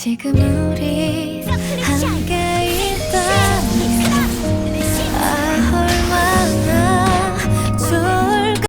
지금 우리 함께